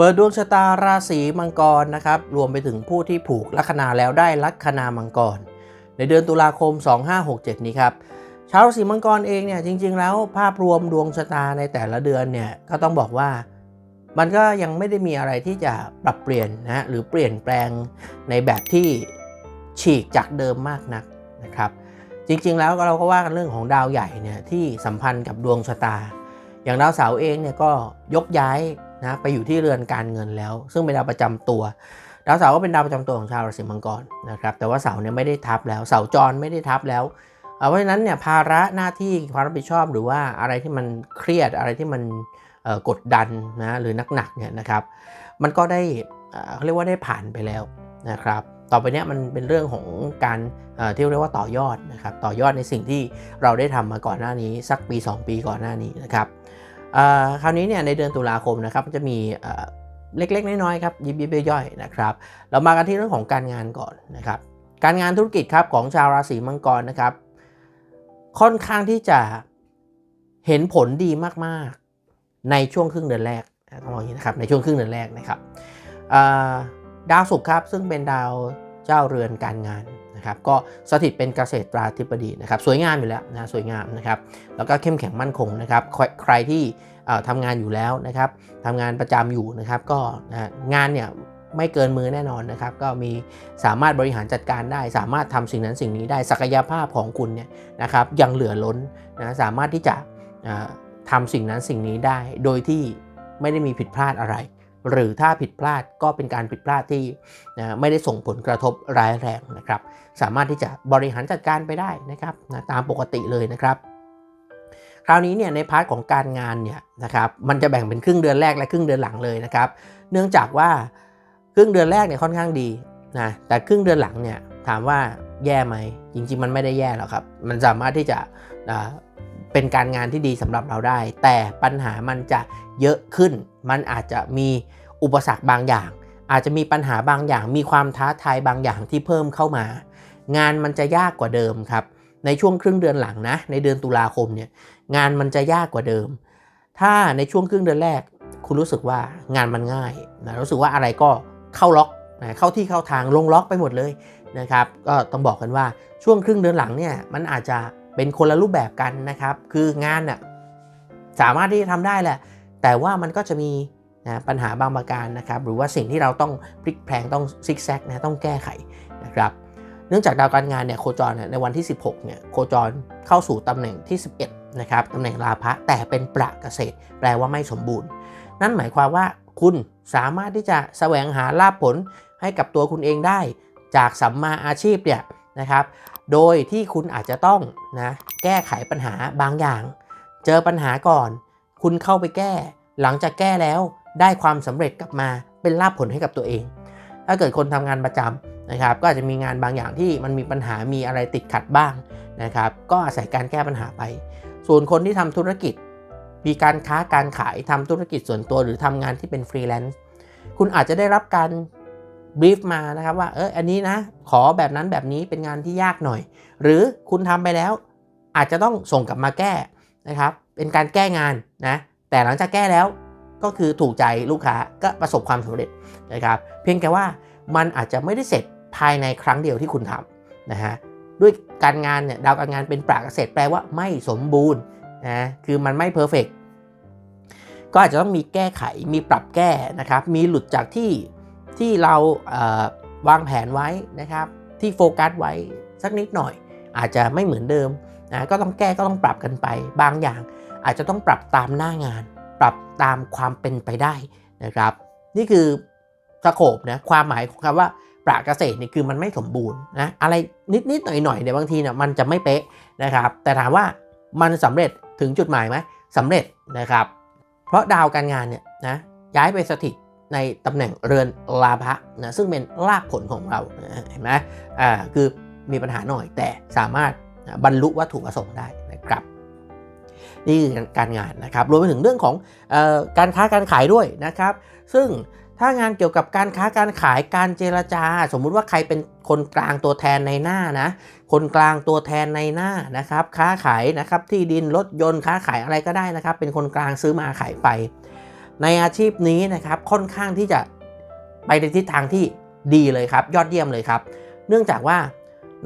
เปิดดวงชะตาราศีมังกรนะครับ รวมไปถึงผู้ที่ผูกลัคนาแล้วได้ลัคนามังกร ในเดือนตุลาคม 2567 นี้ครับชาวราศีมังกรเองเนี่ยจริง ๆ แล้วภาพรวมดวงชะตาในแต่ละเดือนเนี่ยก็ต้องบอกว่ามันก็ยังไม่ได้มีอะไรที่จะปรับเปลี่ยนนะฮะหรือเปลี่ยนแปลงในแบบที่ฉีกจากเดิมมากนักนะครับ จริงๆแล้วเราก็ว่ากันเรื่องของดาวใหญ่เนี่ยที่สัมพันธ์กับดวงชะตา อย่างดาวเสาร์เองเนี่ยก็ยกย้าย นะไปอยู่ที่เรือนการเงินแล้ว ซึ่งเป็นดาวประจำตัว ดาวเสาร์ก็เป็นดาวประจำตัวของชาวราศีมังกรนะครับแต่ว่าเสาร์เนี่ยไม่ได้ทับแล้วเสาร์จรไม่ได้ทับแล้วเอ่อเพราะฉะนั้นเนี่ยภาระหน้าที่ความรับผิดชอบหรือว่าอะไรที่มันเครียดอะไรที่มันกดดันนะหรือหนักๆเนี่ยนะครับ มันก็ได้เขาเรียกว่าได้ผ่านไปแล้วนะครับ ต่อไปเนี้ยมันเป็นเรื่องของการที่เรียกว่าต่อยอดนะครับต่อยอดในสิ่งที่เราได้ทำมาก่อนหน้านี้ สักปี 2 ปีก่อนหน้านี้นะครับ คราวนี้เนี่ยในเดือนตุลาคมนะครับจะมีเล็กๆ น้อยๆครับยิบยิบย่อยๆนะครับ เรามากันที่เรื่องของการงานก่อนนะครับ การงานธุรกิจครับของชาวราศีมังกรนะครับ ค่อนข้างที่จะเห็นผลดีมากๆในช่วงครึ่งเดือนแรกต้องบอกอย่างนี้นะครับในช่วงครึ่งเดือนแรกนะครับดาวศุกร์ครับซึ่งเป็นดาวเจ้าเรือนการงาน นะครับก็สถิตเป็นเกษตราธิบดีนะครับสวยงามอยู่แล้วนะสวยงามนะครับแล้วก็เข้มแข็งมั่นคงนะครับใครใครที่ทำงานอยู่แล้วนะครับทำงานประจำอยู่นะครับก็นะงานเนี่ยไม่เกินมือแน่นอนนะครับ ก็มีสามารถบริหารจัดการได้ สามารถทำสิ่งนั้นสิ่งนี้ได้ศักยภาพของคุณเนี่ยนะครับยังเหลือล้นนะสามารถที่จะเอ่อทำสิ่งนั้นสิ่งนี้ได้ โดยที่ไม่ได้มีผิดพลาดอะไร หรือถ้าผิดพลาดก็เป็นการผิดพลาดที่ไม่ได้ส่งผลกระทบร้ายแรงนะครับ สามารถที่จะบริหารจัดการไปได้นะครับนะตามปกติเลยนะครับ คราวนี้เนี่ยในพาร์ทของการงานเนี่ยนะครับมันจะแบ่งเป็นครึ่งเดือนแรกและครึ่งเดือนหลังเลยนะครับ เนื่องจากว่าครึ่งเดือนแรกเนี่ยค่อนข้างดีนะแต่ครึ่งเดือนหลังเนี่ยถามว่าแย่ไหมจริง ๆ มันไม่ได้แย่หรอกครับ มันสามารถที่จะเป็นการงานที่ดีสำหรับเราได้ แต่ปัญหามันจะเยอะขึ้น มันอาจจะมี อุปสรรคบางอย่าง อาจจะมีปัญหาบางอย่าง มีความท้าทายบางอย่างที่เพิ่มเข้ามา งานมันจะยากกว่าเดิมครับ ในช่วงครึ่งเดือนหลังนะ ในเดือนตุลาคมเนี่ยงานมันจะยากกว่าเดิม ถ้าในช่วงครึ่งเดือนแรก คุณรู้สึกว่างานมันง่ายนะรู้สึกว่าอะไรก็เข้าล็อกนะเข้าที่เข้าทางลงล็อกไปหมดเลยนะครับ ก็ต้องบอกกันว่าช่วงครึ่งเดือนหลังเนี่ยมันอาจจะเป็นคนละรูปแบบกันนะครับ คืองานน่ะสามารถที่จะทำได้แหละ แต่ว่ามันก็จะมี นะปัญหาบางประการนะครับหรือว่าสิ่งที่เราต้องพลิกแพลงต้องซิกแซกนะต้องแก้ไขนะครับเนื่องจากดาวการงานเนี่ยโคจรเนี่ยในวันที่ 16เนี่ยโคจรเข้าสู่ตำแหน่งที่ 11นะครับตำแหน่งราพะแต่เป็นประเกษตร แปลว่าไม่สมบูรณ์ นั่นหมายความว่าคุณสามารถที่จะแสวงหาลาภผลให้กับตัวคุณเองได้ จากสัมมาอาชีพเนี่ยนะครับ โดยที่คุณอาจจะต้องนะแก้ไขปัญหาบางอย่าง เจอปัญหาก่อน คุณเข้าไปแก้ หลังจากแก้แล้ว ได้ความสำเร็จกลับมาเป็นลาภผลให้กับตัวเอง ถ้าเกิดคนทำงานประจำนะครับ ก็อาจจะมีงานบางอย่างที่มันมีปัญหามีอะไรติดขัดบ้างนะครับ ก็อาศัยการแก้ปัญหาไป ส่วนคนที่ทำธุรกิจ มีการค้าการขายทำธุรกิจส่วนตัว หรือทำงานที่เป็นฟรีแลนซ์คุณอาจจะได้รับการบีฟมานะครับว่าเอออันนี้นะ ขอแบบนั้นแบบนี้เป็นงานที่ยากหน่อย หรือคุณทำไปแล้วอาจจะต้องส่งกลับมาแก้นะครับ เป็นการแก้งานนะ แต่หลังจากแก้แล้ว ก็คือถูกใจลูกค้าก็ประสบความสำเร็จนะครับเพียงแต่ว่ามันอาจจะไม่ได้เสร็จภายในครั้งเดียวที่คุณทำนะฮะด้วยการงานเนี่ยดาวการงานเป็นปรากเกษตรแปลว่าไม่สมบูรณ์นะคือมันไม่เพอร์เฟกก็อาจจะต้องมีแก้ไขมีปรับแก้นะครับ มีหลุดจากที่ที่เราเอ่อวางแผนไว้นะครับ ที่โฟกัสไว้สักนิดหน่อย อาจจะไม่เหมือนเดิมนะก็ต้องแก้ก็ต้องปรับกันไป บางอย่างอาจจะต้องปรับตามหน้างาน ปรับตามความเป็นไปได้นะครับ นี่คือสโคปนะความหมายของคำว่าปราเกษตรนี่คือมันไม่สมบูรณ์นะอะไรนิดๆหน่อยๆเนี่ยบางทีเนี่ยมันจะไม่เป๊ะนะครับ แต่ถามว่ามันสำเร็จถึงจุดหมายไหมสำเร็จนะครับ เพราะดาวการงานเนี่ยนะย้ายไปสถิตในตำแหน่งเรือนลาภะนะซึ่งเป็นลาภผลของเรานะเห็นไหมอ่าคือมีปัญหาหน่อยแต่สามารถบรรลุวัตถุประสงค์ได้ นี่คือการงานนะครับรวมไปถึงเรื่องของออการค้าการขายด้วยนะครับ ซึ่งถ้างานเกี่ยวกับการค้าการขายการเจรจา สมมุติว่าใครเป็นคนกลางตัวแทนในหน้านะคนกลางตัวแทนในหน้านะครับ ค้าขายนะครับที่ดินรถยนต์ค้าขายอะไรก็ได้นะครับ เป็นคนกลางซื้อมาขายไป ในอาชีพนี้นะครับค่อนข้างที่จะไปในทิศทางที่ดีเลยครับ ยอดเยี่ยมเลยครับ เนื่องจากว่า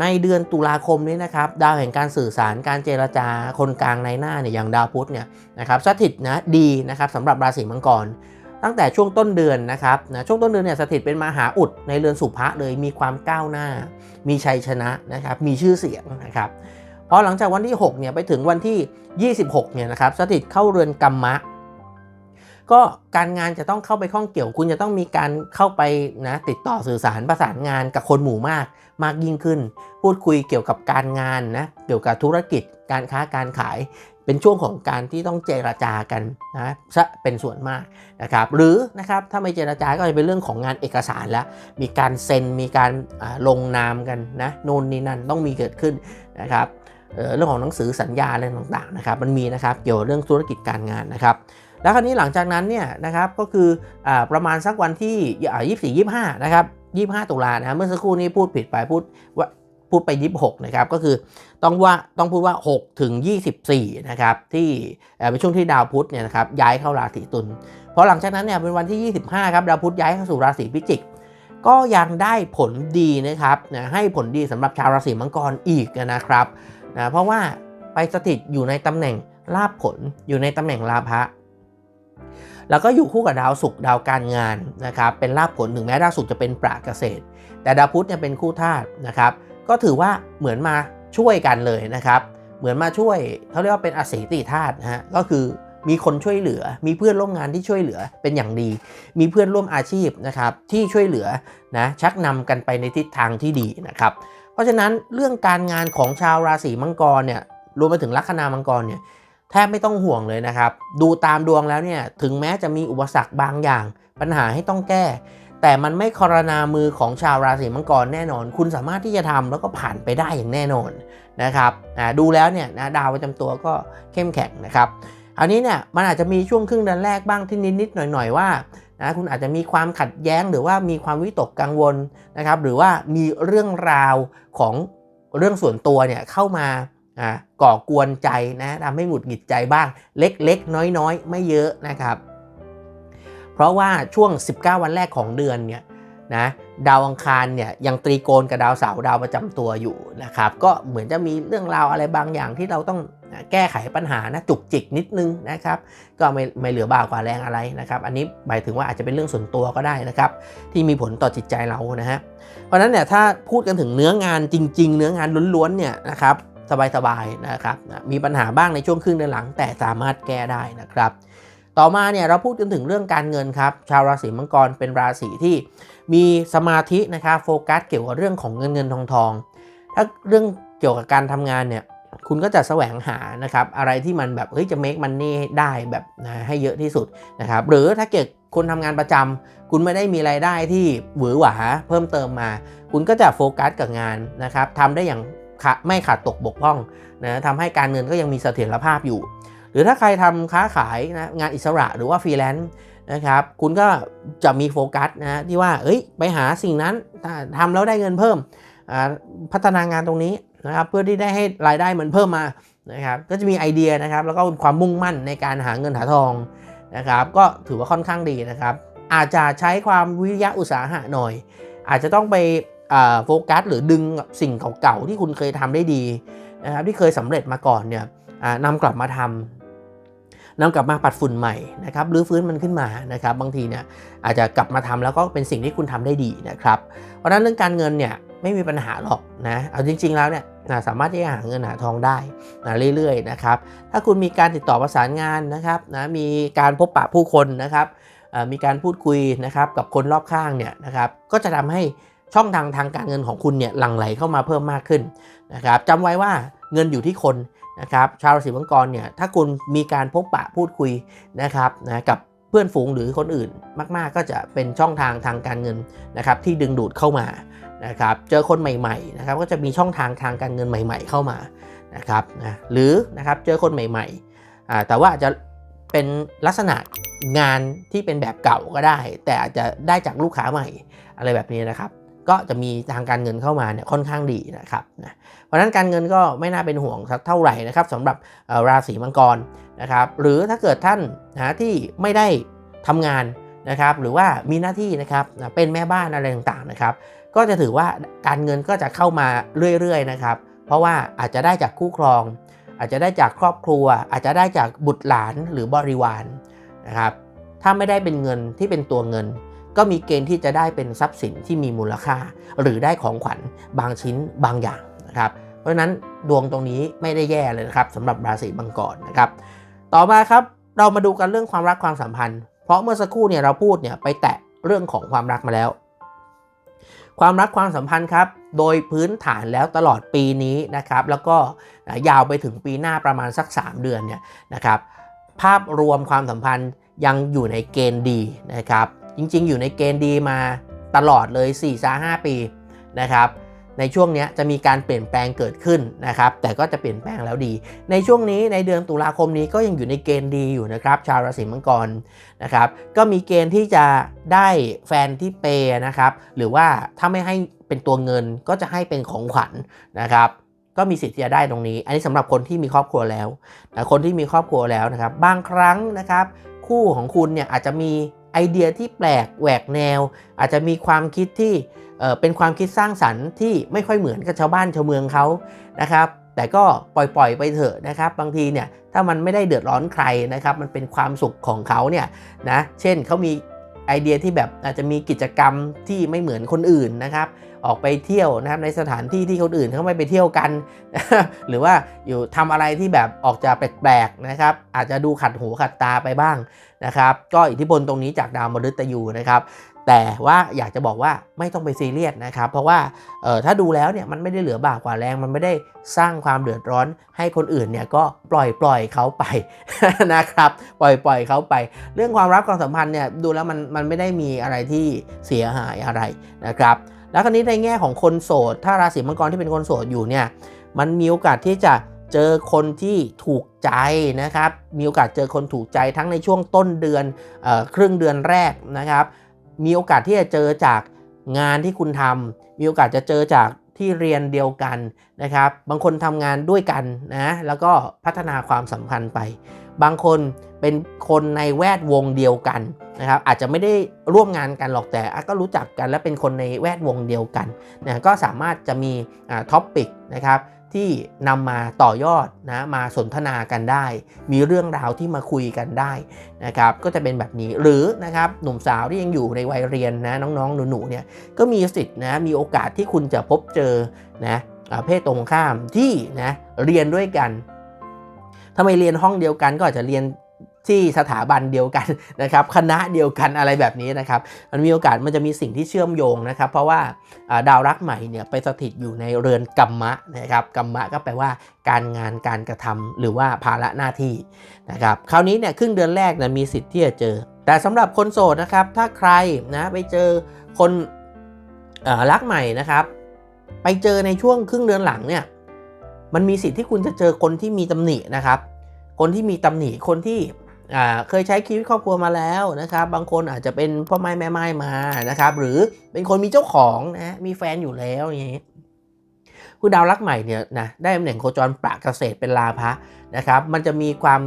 ในเดือนตุลาคมนี้นะครับดาวแห่งการสื่อสารการเจรจาคนกลางในหน้าเนี่ยอย่างดาวพุธเนี่ยนะครับสถิตนะดีนะครับสำหรับราศีมังกร ตั้งแต่ช่วงต้นเดือนนะครับนะช่วงต้นเดือนเนี่ยสถิตเป็นมหาอุดในเรือนสุภะเลยมีความก้าวหน้า มีชัยชนะนะครับมีชื่อเสียงนะครับพอหลังจากวันที่6เนี่ยไปถึงวันที่ 26เนี่ยนะครับสถิตเข้าเรือนกรรมะ ก็การงานจะต้องเข้าไปข้องเกี่ยวคุณจะต้องมีการเข้าไปนะติดต่อสื่อสารประสานงานกับคนหมู่มากมากยิ่งขึ้น พูดคุยเกี่ยวกับการงานนะเกี่ยวกับธุรกิจ การค้าการขายเป็นช่วงของการที่ต้องเจรจากันนะซะเป็นส่วนมากนะครับหรือนะครับถ้าไม่เจรจาก็จะเป็นเรื่องของงานเอกสารแล้ว มีการเซ็นมีการลงนามกันนะโน่นนี่นั่นต้องมีเกิดขึ้นนะครับเเรื่องของหนังสือสัญญาอะไรต่างๆนะครับมันมีนะครับเกี่ยวกับเรื่องธุรกิจการงานนะครับ แล้วคราวนี้หลังจากนั้นเนี่ยนะครับก็คืออประมาณสักวันที่ยี่สี่ยี่ห้านะครับยี่ห้าตุลานะเมื่อสักครู่นี้พูดผิดไปพูดว่าพูดไปยี่หกนะครับ ก็คือต้องว่าต้องพูดว่า 6 ถึง 24 นะครับ ที่เป็นช่วงที่ดาวพุธเนี่ยนะครับย้ายเข้าราศีตุลพอหลังจากนั้นเนี่ยเป็นวันที่ 25 ครับดาวพุธย้ายเข้าสู่ราศีพิจิก ก็ยังได้ผลดีนะครับนะให้ผลดีสำหรับชาวราศีมังกรอีกนะครับนะเพราะว่าไปสถิตอยู่ในตำแหน่งลาภผลอยู่ในตำแหน่งลาภะ แล้วก็อยู่คู่กับดาวศุกร์ดาวการงานนะครับเป็นลาภผลถึงแม้ดาวศุกร์จะเป็นปราเกษตร แต่ดาวพุธเนี่ยเป็นคู่ธาตุนะครับก็ถือว่าเหมือนมาช่วยกันเลยนะครับ เหมือนมาช่วยเขาเรียกว่าเป็นอสีติธาตุนะฮะก็คือมีคนช่วยเหลือ มีเพื่อนร่วมงานที่ช่วยเหลือเป็นอย่างดี มีเพื่อนร่วมอาชีพนะครับที่ช่วยเหลือนะชักนำกันไปในทิศทางที่ดีนะครับ เพราะฉะนั้นเรื่องการงานของชาวราศีมังกรเนี่ยรวมไปถึงลัคนามังกรเนี่ย แทบไม่ต้องห่วงเลยนะครับ ดูตามดวงแล้วเนี่ยถึงแม้จะมีอุปสรรคบางอย่าง ปัญหาให้ต้องแก้ แต่มันไม่คอรนามือของชาวราศีมังกรแน่นอน คุณสามารถที่จะทำแล้วก็ผ่านไปได้อย่างแน่นอนนะครับดูแล้วเนี่ยนะดาวประจำตัวก็เข้มแข็งนะครับอันนี้เนี่ยมันอาจจะมีช่วงครึ่งเดือนแรกบ้างที่นิดๆหน่อยๆว่านะคุณอาจจะมีความขัดแย้งหรือว่ามีความวิตกกังวลนะครับ หรือว่ามีเรื่องราวของเรื่องส่วนตัวเนี่ยเข้ามา ก่อกวนใจนะทำให้หงุดหงิดใจบ้างเล็กๆ น้อยๆ ไม่เยอะนะครับ เพราะว่าช่วง 19 วันแรกของเดือนเนี่ยนะดาวอังคารเนี่ยยังตรีโกณกับดาวเสาร์ดาวประจำตัวอยู่นะครับ ก็เหมือนจะมีเรื่องราวอะไรบางอย่างที่เราต้องแก้ไขปัญหานะจุกจิกนิดนึงนะครับ ก็ไม่ไม่เหลือบ่ากว่าแรงอะไรนะครับ อันนี้หมายถึงว่าอาจจะเป็นเรื่องส่วนตัวก็ได้นะครับ ที่มีผลต่อจิตใจเรานะฮะเพราะนั้นเนี่ยถ้าพูดกันถึงเนื้องานจริง ๆ เนื้องานล้วนๆเนี่ยนะครับ สบายๆนะครับมีปัญหาบ้างในช่วงครึ่งเดือนหลัง แต่สามารถแก้ได้นะครับ ต่อมาเนี่ยเราพูดกันถึงเรื่องการเงินครับชาวราศีมังกรเป็นราศีที่มีสมาธินะครับโฟกัสเกี่ยวกับเรื่องของเงินเงินทองทองถ้าเรื่องเกี่ยวกับการทำงานเนี่ยคุณก็จะแสวงหานะครับอะไรที่มันแบบเฮ้ยจะ make money ได้แบบนะให้เยอะที่สุดนะครับหรือถ้าเกิดคุณทำงานประจำคุณไม่ได้มีไรายได้ที่หวือหวาเพิ่มเติมมา คุณก็จะโฟกัสกับงานนะครับทำได้อย่าง ไม่ขาดตกบกพร่องนะทำให้การเงินก็ยังมีเสถียรภาพอยู่ หรือถ้าใครทำค้าขายนะงานอิสระหรือว่าฟรีแลนซ์นะครับคุณก็จะมีโฟกัสนะที่ว่าเอ้ยไปหาสิ่งนั้นทำแล้วได้เงินเพิ่มพัฒนางานตรงนี้นะครับเพื่อที่ได้ให้รายได้มันเพิ่มมานะครับก็จะมีไอเดียนะครับแล้วก็ความมุ่งมั่นในการหาเงินหาทองนะครับก็ถือว่าค่อนข้างดีนะครับ อาจจะใช้ความวิริยะอุตสาหะหน่อย อาจจะต้องไป โฟกัสหรือดึงสิ่งเก่าๆที่คุณเคยทำได้ดีนะครับที่เคยสำเร็จมาก่อนเนี่ยนำกลับมาทำนำกลับมาปัดฝุ่นใหม่นะครับหรือฟื้นมันขึ้นมานะครับบางทีเนี่ยอาจจะกลับมาทำแล้วก็เป็นสิ่งที่คุณทำได้ดีนะครับ เพราะฉะนั้นเรื่องการเงินเนี่ยไม่มีปัญหาหรอกนะเอาจริง ๆแล้วเนี่ยสามารถที่จะหาเงินหาทองได้นะเรื่อยๆนะครับถ้าคุณมีการติดต่อประสานงานนะครับนะมีการพบปะผู้คนนะครับมีการพูดคุยนะครับกับคนรอบข้างเนี่ยนะครับก็จะทำให้ ช่องทางทางการเงินของคุณเนี่ยหลั่งไหลเข้ามาเพิ่มมากขึ้นนะครับจำไว้ว่าเงินอยู่ที่คนนะครับชาวราศีมังกรเนี่ยถ้าคุณมีการพบปะพูดคุยนะครับนะกับเพื่อนฝูงหรือคนอื่นมาก ๆ ก็จะเป็นช่องทางทางการเงินนะครับที่ดึงดูดเข้ามานะครับเจอคนใหม่ๆนะครับก็จะมีช่องทางทางการเงินใหม่ ๆ เข้ามานะครับนะหรือนะครับเจอคนใหม่ๆอ่าแต่ว่าจะเป็นลักษณะงานที่เป็นแบบเก่าก็ได้ แต่อาจจะได้จากลูกค้าใหม่อะไรแบบนี้นะครับ ก็จะมีทางการเงินเข้ามาเนี่ยค่อนข้างดีนะครับนะเพราะฉะนั้นการเงินก็ไม่น่าเป็นห่วงสักเท่าไหร่นะครับสำหรับราศีมังกรนะครับ หรือถ้าเกิดท่านนะที่ไม่ได้ทำงานนะครับ หรือว่ามีหน้าที่นะครับเป็นแม่บ้านอะไรต่างๆนะครับ ก็จะถือว่าการเงินก็จะเข้ามาเรื่อยๆนะครับ เพราะว่าอาจจะได้จากคู่ครอง อาจจะได้จากครอบครัว อาจจะได้จากบุตรหลานหรือบริวารนะครับถ้าไม่ได้เป็นเงินที่เป็นตัวเงิน ก็มีเกณฑ์ที่จะได้เป็นทรัพย์สินที่มีมูลค่า หรือได้ของขวัญบางชิ้นบางอย่างนะครับ เพราะฉะนั้นดวงตรงนี้ไม่ได้แย่เลยนะครับสำหรับราศีมังกรนะครับ ต่อมาครับเรามาดูกันเรื่องความรักความสัมพันธ์ เพราะเมื่อสักครู่เนี่ยเราพูดเนี่ยไปแตะเรื่องของความรักมาแล้ว ความรักความสัมพันธ์ครับ โดยพื้นฐานแล้วตลอดปีนี้นะครับ แล้วก็ยาวไปถึงปีหน้าประมาณสัก 3 เดือนเนี่ยนะครับ ภาพรวมความสัมพันธ์ยังอยู่ในเกณฑ์ดีนะครับ จริง ๆ อยู่ในเกณฑ์ดีมาตลอดเลย4-5ปีนะครับ ในช่วงนี้จะมีการเปลี่ยนแปลงเกิดขึ้นนะครับ แต่ก็จะเปลี่ยนแปลงแล้วดี ในช่วงนี้ในเดือนตุลาคมนี้ก็ยังอยู่ในเกณฑ์ดีอยู่นะครับ ชาวราศีมังกรนะครับ ก็มีเกณฑ์ที่จะได้แฟนที่เปย์นะครับ หรือว่าถ้าไม่ให้เป็นตัวเงินก็จะให้เป็นของขวัญนะครับก็มีสิทธิ์ที่จะได้ตรงนี้ อันนี้สำหรับคนที่มีครอบครัวแล้วนะคนที่มีครอบครัวแล้วนะครับ บางครั้งนะครับ คู่ของคุณเนี่ยอาจจะมี ไอเดียที่แปลกแหวกแนว อาจจะมีความคิดที่เป็นความคิดสร้างสรรค์ที่ไม่ค่อยเหมือนกับชาวบ้านชาวเมืองเขานะครับ แต่ก็ปล่อยๆไปเถอะนะครับ บางทีเนี่ยถ้ามันไม่ได้เดือดร้อนใครนะครับ มันเป็นความสุขของเขาเนี่ยนะเช่นเขามีไอเดียที่แบบอาจจะมีกิจกรรมที่ไม่เหมือนคนอื่นนะครับ ออกไปเที่ยวนะครับในสถานที่ที่คนอื่นเขาไม่ไปเที่ยวกัน หรือว่าอยู่ทำอะไรที่แบบออกจะแปลกๆนะครับอาจจะดูขัดหูขัดตาไปบ้างนะครับก็อิทธิพลตรงนี้จากดาวมฤตยูนะครับแต่ว่าอยากจะบอกว่าไม่ต้องไปซีเรียสนะครับ เพราะว่าออถ้าดูแล้วเนี่ยมันไม่ได้เหลือบากกว่าแรง มันไม่ได้สร้างความเดือดร้อนให้คนอื่นเนี่ยก็ปล่อยปล่อยเขาไปนะครับ ปล่อยปล่อยเขาไป เรื่องความรักความสัมพันธ์เนี่ยดูแล้วมันมันไม่ได้มีอะไรที่เสียหายอะไรนะครับ แล้วคราวนี้ในแง่ของคนโสด ถ้าราศีมังกรที่เป็นคนโสดอยู่เนี่ยมันมีโอกาสที่จะเจอคนที่ถูกใจนะครับ มีโอกาสเจอคนถูกใจทั้งในช่วงต้นเดือนออครึ่งเดือนแรกนะครับ มีโอกาสที่จะเจอจากงานที่คุณทำมีโอกาสจะเจอจากที่เรียนเดียวกันนะครับ บางคนทำงานด้วยกันนะ แล้วก็พัฒนาความสัมพันธ์ไป บางคน เป็นคนในแวดวงเดียวกันนะครับอาจจะไม่ได้ร่วมงานกันหรอกแต่ก็รู้จักกันและเป็นคนในแวดวงเดียวกันนะก็สามารถจะมีท็อปปิกนะครับที่นำมาต่อยอดนะมาสนทนากันได้ มีเรื่องราวที่มาคุยกันได้นะครับก็จะเป็นแบบนี้หรือนะครับหนุ่มสาวที่ยังอยู่ในวัยเรียนนะน้องๆหนูๆเนี่ยก็มีสิทธิ์นะมีโอกาสที่คุณจะพบเจอนะเพศตรงข้ามที่นะเรียนด้วยกันถ้าไม่เรียนห้องเดียวกันก็อาจจะเรียน ที่สถาบันเดียวกันนะครับคณะเดียวกันอะไรแบบนี้นะครับมันมีโอกาสมันจะมีสิ่งที่เชื่อมโยงนะครับ เพราะว่าดาวรักใหม่เนี่ยไปสถิตอยู่ในเรือนกัมมะนะครับกัมมะก็แปลว่าการงานการกระทำหรือว่าภาระหน้าที่นะครับคราวนี้เนี่ยครึ่งเดือนแรกนะมีสิทธิ์ที่จะเจอ แต่สำหรับคนโสดนะครับถ้าใครนะไปเจอคนรักใหม่นะครับไปเจอในช่วงครึ่งเดือนหลังเนี่ยมันมีสิทธิ์ที่คุณจะเจอคนที่มีตำหนินะครับคนที่มีตำหนิคนที่ เคยใช้ชีวิตครอบครัวมาแล้วนะครับ บางคนอาจจะเป็นพ่อไม้แม่ไม้มานะครับ หรือเป็นคนมีเจ้าของนะมีแฟนอยู่แล้วอย่างนี้คือดาวรักใหม่เนี่ยนะได้ตำแหน่งโคจรประเกษตรเป็นลาภะนะครับ มันจะมีความ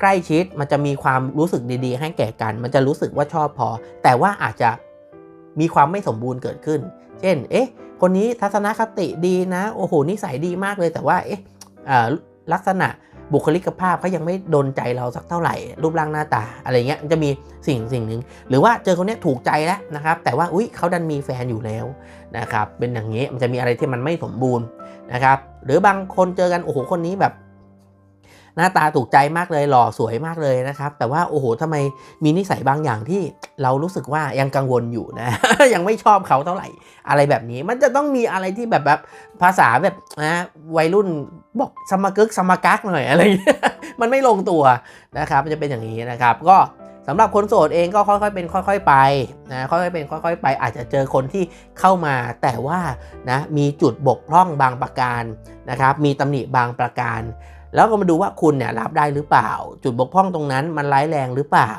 ใกล้ชิดมันจะมีความรู้สึกดีๆ ให้แก่กัน มันจะรู้สึกว่าชอบพอ แต่ว่าอาจจะมีความไม่สมบูรณ์เกิดขึ้น เช่น เอ๊ะ คนนี้ทัศนคติดีนะ โอ้โหนิสัยดีมากเลยแต่ว่าเอ๊ะลักษณะ บุคลิกภาพเขายังไม่โดนใจเราสักเท่าไหร่ รูปร่างหน้าตาอะไรเงี้ยจะมีสิ่งสิ่งหนึ่งหรือว่าเจอคนนี้ถูกใจแล้วนะครับ แต่ว่าอุ้ยเขาดันมีแฟนอยู่แล้วนะครับเป็นอย่างนี้มันจะมีอะไรที่มันไม่สมบูรณ์นะครับ หรือบางคนเจอกันโอ้โหคนนี้แบบ หน้าตาถูกใจมากเลยหล่อสวยมากเลยนะครับ แต่ว่าโอ้โหทำไมมีนิสัยบางอย่างที่เรารู้สึกว่ายังกังวลอยู่นะ ยังไม่ชอบเขาเท่าไหร่ อะไรแบบนี้มันจะต้องมีอะไรที่แบบแบบภาษาแบบนะวัยรุ่นบอกสมกึกสมกักหน่อยอะไรมันไม่ลงตัวนะครับจะเป็นอย่างนี้นะครับ ก็สำหรับคนโสดเองก็ค่อยๆเป็นค่อย ๆไปนะค่อยๆเป็นค่อย ๆ ไป อาจจะเจอคนที่เข้ามาแต่ว่านะมีจุดบกพร่องบางประการนะครับมีตำหนิบางประการ แล้วก็มาดูว่าคุณเนี่ยรับได้หรือเปล่า จุดบกพร่องตรงนั้นมันร้ายแรงหรือเปล่า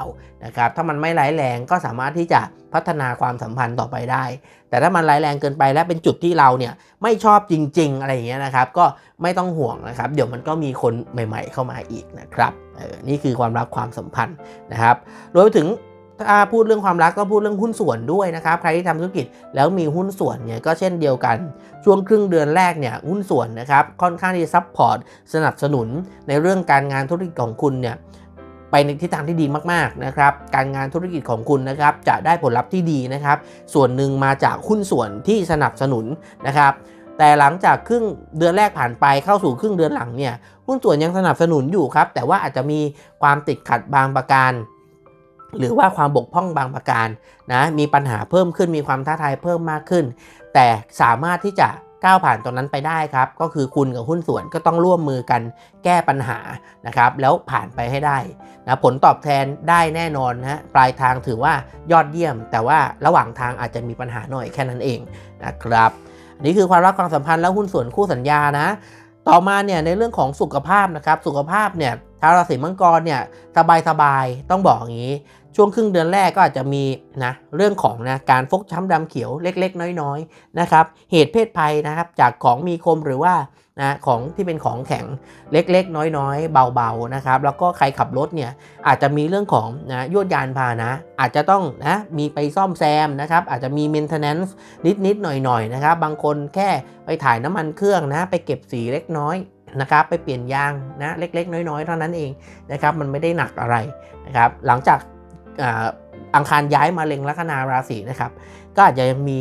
นะครับถ้ามันไม่ร้ายแรงก็สามารถที่จะพัฒนาความสัมพันธ์ต่อไปได้ แต่ถ้ามันร้ายแรงเกินไปและเป็นจุดที่เราเนี่ยไม่ชอบจริง ๆ อะไรอย่างเงี้ยนะครับ ก็ไม่ต้องห่วงนะครับ เดี๋ยวมันก็มีคนใหม่ ๆ เข้ามาอีกนะครับออนี่คือความรักความสัมพันธ์นะครับรวมไปถึง ถ้าพูดเรื่องความรักก็พูดเรื่องหุ้นส่วนด้วยนะครับ ใครที่ทำธุรกิจแล้วมีหุ้นส่วนเนี่ยก็เช่นเดียวกัน ช่วงครึ่งเดือนแรกเนี่ยหุ้นส่วนนะครับค่อนข้างที่จะซัพพอร์ตสนับสนุนในเรื่องการงานธุรกิจของคุณเนี่ยไปในทิศทางที่ดีมากๆนะครับ การงานธุรกิจของคุณนะครับจะได้ผลลัพธ์ที่ดีนะครับ ส่วนหนึ่งมาจากหุ้นส่วนที่สนับสนุนนะครับแต่หลังจากครึ่งเดือนแรกผ่านไปเข้าสู่ครึ่งเดือนหลังเนี่ยหุ้นส่วนยังสนับสนุนอยู่ครับ แต่ว่าอาจจะมีความติดขัดบางประการ หรือว่าความบกพร่องบางประการนะมีปัญหาเพิ่มขึ้นมีความท้าทายเพิ่มมากขึ้น แต่สามารถที่จะก้าวผ่านตรงนั้นไปได้ครับ ก็คือคุณกับหุ้นส่วนก็ต้องร่วมมือกันแก้ปัญหานะครับ แล้วผ่านไปให้ได้นะผลตอบแทนได้แน่นอนนะปลายทางถือว่ายอดเยี่ยม แต่ว่าระหว่างทางอาจจะมีปัญหาหน่อยแค่นั้นเองนะครับนนี่คือความรักความสัมพันธ์และหุ้นส่วนคู่สัญญานะ ต่อมาเนี่ยในเรื่องของสุขภาพนะครับ สุขภาพเนี่ยชาวราศีมังกรเนี่ยสบายๆต้องบอกอย่างนี้ ช่วงครึ่งเดือนแรกก็อาจจะมีนะเรื่องของนะการฟกช้ำดำเขียวเล็ก ๆ น้อยๆนะครับเหตุเพศภัยนะครับจากของมีคมหรือว่านะของที่เป็นของแข็งเล็ก ๆ น้อยๆ เบาๆนะครับแล้วก็ใครขับรถเนี่ยอาจจะมีเรื่องของนะยวดยานพาหนะ อาจจะต้องนะมีไปซ่อมแซมนะครับอาจจะมี maintenance นิดๆ หน่อยๆนะครับบางคนแค่ไปถ่ายน้ำมันเครื่องนะไปเก็บสีเล็กน้อยนะครับไปเปลี่ยนยางนะเล็กๆ น้อยๆ เท่านั้นเองนะครับมันไม่ได้หนักอะไรนะครับหลังจาก อังคารย้ายมาเล็งลัคนาราศีนะครับก็อาจจะยังมี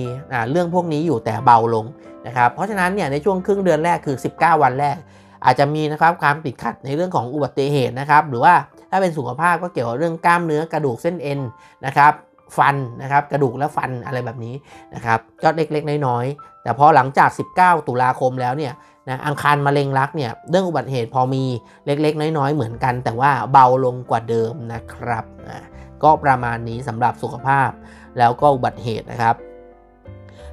เรื่องพวกนี้อยู่แต่เบาลงนะครับเพราะฉะนั้นเนี่ยในช่วงครึ่งเดือนแรกคือ 19 วันแรก อาจจะมีนะครับความติดขัดในเรื่องของอุบัติเหตุนะครับหรือว่าถ้าเป็นสุขภาพก็เกี่ยวกับเรื่องกล้ามเนื้อกระดูกเส้นเอ็นนะครับฟันนะครับกระดูกและฟันอะไรแบบนี้นะครับก็เล็กๆ น้อยๆ แต่พอหลังจาก 19 ตุลาคมแล้วเนี่ยนะอังคารมะเร็งรักเนี่ยเรื่องอุบัติเหตุพอมีเล็กๆ น้อยๆ เหมือนกัน แต่ว่าเบาลงกว่าเดิมนะครับนะ ก็ประมาณนี้สำหรับสุขภาพ แล้วก็อุบัติเหตุนะครับ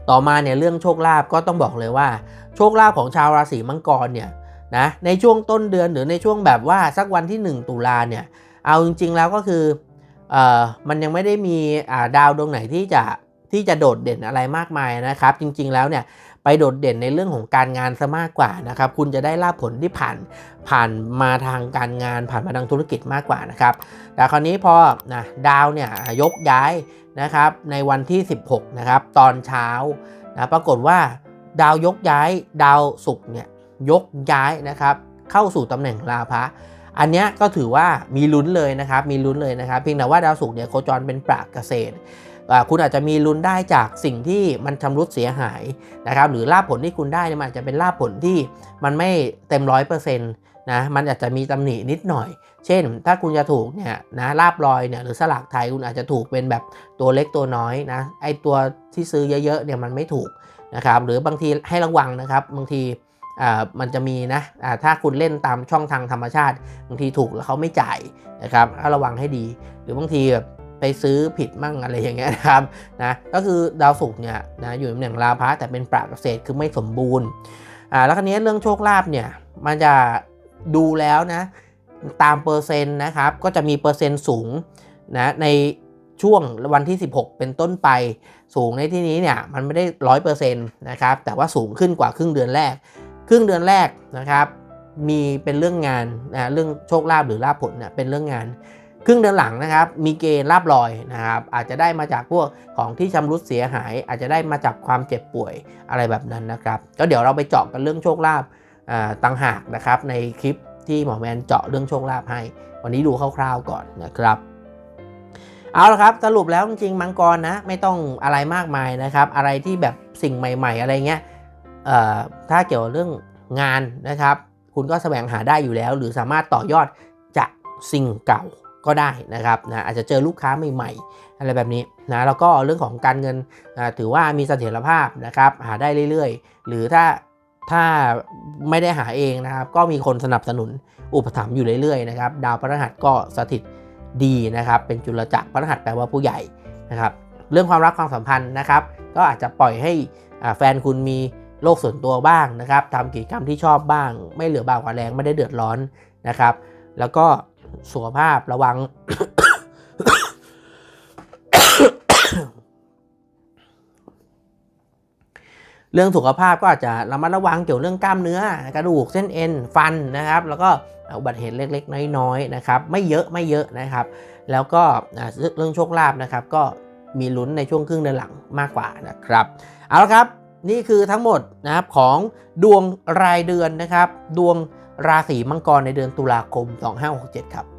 ต่อมาเนี่ยเรื่องโชคลาภก็ต้องบอกเลยว่า โชคลาภของชาวราศีมังกรเนี่ยนะในช่วงต้นเดือนหรือในช่วงแบบว่าสักวันที่ 1 ตุลาเนี่ยเอาจริง ๆ แล้วก็คือเอ่อมันยังไม่ได้มีาดาวดวงไหนที่จะที่จะโดดเด่นอะไรมากมายนะครับ จริง ๆ แล้วเนี่ย ไปโดดเด่นในเรื่องของการงานซะมากกว่านะครับคุณจะได้รับผลที่ผ่านผ่านมาทางการงานผ่านมาทางธุรกิจมากกว่านะครับแต่คราวนี้พอนะดาวเนี่ยยกย้ายนะครับในวันที่ 16นะครับตอนเช้านะปรากฏว่าดาวยกย้ายดาวศุกร์เนี่ยยกย้ายนะครับเข้าสู่ตำแหน่งราพะอันนี้ก็ถือว่ามีลุ้นเลยนะครับมีลุ้นเลยนะครับเพียงแต่ว่าดาวศุกร์เนี่ยโคจรเป็นปราบเกษตร คุณอาจจะมีลุ้นได้จากสิ่งที่มันชำรุดเสียหายนะครับหรือลาบผลที่คุณได้มันอาจจะเป็นลาบผลที่มันไม่เต็มร้อยเปอร์เซ็นต์นะมันอาจจะมีตำหนินิดหน่อย เช่น ถ้าคุณจะถูกเนี่ยนะลาบลอยเนี่ยหรือสลากไทยคุณอาจจะถูกเป็นแบบตัวเล็กตัวน้อยนะไอตัวที่ซื้อเยอะๆเนี่ยมันไม่ถูกนะครับหรือบางทีให้ระวังนะครับบางทีอ่ามันจะมีนะอ่าถ้าคุณเล่นตามช่องทางธรรมชาติบางทีถูกแล้วเขาไม่จ่ายนะครับให้ระวังให้ดี หรือบางทีแบบ ไปซื้อผิดมั่งอะไรอย่างเงี้ยนะครับนะก็คือดาวศุกร์เนี่ยนะอยู่ในตำแหน่งราพะแต่เป็นปราเกษตรคือไม่สมบูรณ์อ่าแล้วคราวนี้เรื่องโชคลาภเนี่ยมันจะดูแล้วนะตามเปอร์เซ็นต์นะครับก็จะมีเปอร์เซ็นต์สูงนะในช่วงวันที่ 16 เป็นต้นไปสูงในที่นี้เนี่ยมันไม่ได้ร้อยเปอร์เซ็นต์นะครับแต่ว่าสูงขึ้นกว่าครึ่งเดือนแรก ครึ่งเดือนแรกนะครับมีเป็นเรื่องงานนะเรื่องโชคลาภหรือลาภผลเนี่ยเป็นเรื่องงาน ครึ่งเดือนหลังนะครับมีเกณฑ์ลาบลอยนะครับอาจจะได้มาจากพวกของที่ชำรุดเสียหาย อาจจะได้มาจากความเจ็บป่วยอะไรแบบนั้นนะครับก็เดี๋ยวเราไปเจาะกันเรื่องโชคลาภต่างหากนะครับในคลิปที่หมอแมนเจาะเรื่องโชคลาภให้ วันนี้ดูคร่าวๆก่อนนะครับเอาละครับสรุปแล้วจริงๆมังกรนะไม่ต้องอะไรมากมายนะครับ อะไรที่แบบสิ่งใหม่ ๆ อะไรเงี้ยถ้าเกี่ยวกับเรื่องงานนะครับ คุณก็แสวงหาได้อยู่แล้ว หรือสามารถต่อยอดจากสิ่งเก่า ก็ได้นะครับนะอาจจะเจอลูกค้าใหม่ๆ อะไรแบบนี้นะแล้วก็เรื่องของการเงินถือว่ามีเสถียรภาพนะครับหาได้เรื่อยๆ หรือถ้าถ้าไม่ได้หาเองนะครับ ก็มีคนสนับสนุนอุปถัมภ์อยู่เรื่อยๆนะครับดาวพฤหัสก็สถิตดีนะครับเป็นจุลจักรพฤหัสแปลว่าผู้ใหญ่นะครับเรื่องความรักความสัมพันธ์นะครับ ก็อาจจะปล่อยให้แฟนคุณมีโลกส่วนตัวบ้างนะครับทำกิจกรรมที่ชอบบ้าง ไม่เหลือบากกว่าแรงไม่ได้เดือดร้อนนะครับ แล้วก็ สุขภาพระวัง เรื่องสุขภาพก็อาจจะระมัดระวังเกี่ยวเรื่องกล้ามเนื้อกระดูกเส้นเอ็นฟันนะครับ แล้วก็อุบัติเหตุเล็กๆ น้อยๆนะครับ ไม่เยอะไม่เยอะนะครับ แล้วก็เรื่องโชคลาภนะครับ ก็มีลุ้นในช่วงครึ่งเดือนหลังมากกว่านะครับ เอาละครับนี่คือทั้งหมดนะครับของดวงรายเดือนนะครับ ดวง ราศีมังกรในเดือนตุลาคม 2567 ครับ